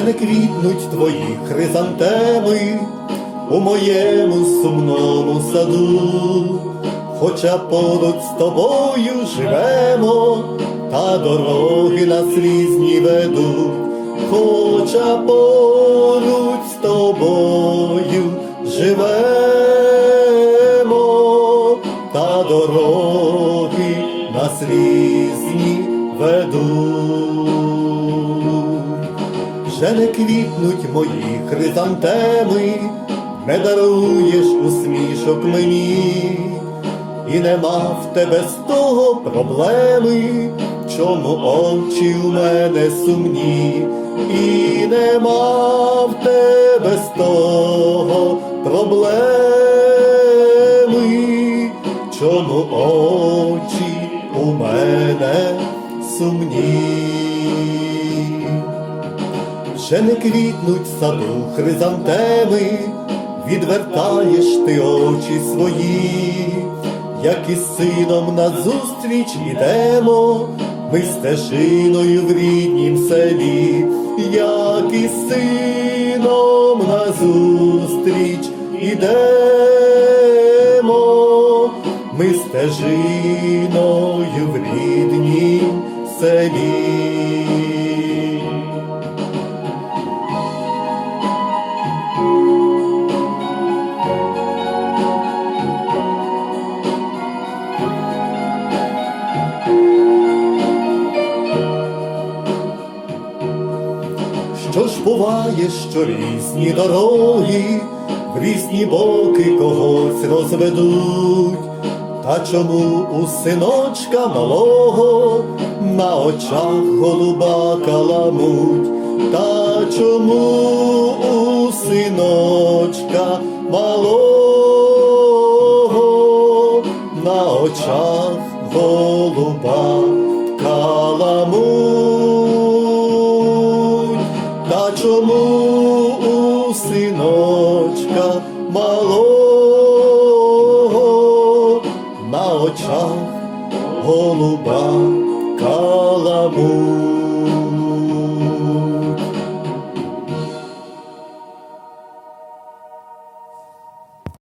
не квітнуть твої хризантеми у моєму сумному саду, хоча поруч з тобою живемо, та дороги нас різні ведуть, хоча поруч з тобою живемо, та дороги нас різні ведуть. Вже не квітнуть мої хризантеми, не даруєш усмішок мені, і нема в тебе з того проблеми, чому очі у мене сумні, і нема в тебе з того проблеми, чому очі у мене сумні. Вже не квітнуть в саду хризантеми, відвертаєш ти очі свої, як із сином назустріч ідемо, ми стежиною в ріднім селі, як із сином назустріч ідемо, ми стежиною в ріднім селі. Що ж буває, що різні дороги в різні боки когось розведуть, та чому у синочка малого на очах голуба каламуть, та чому у синочка малого на очах голуба каламуть, чому у синочка малого на очах голуба каламуть.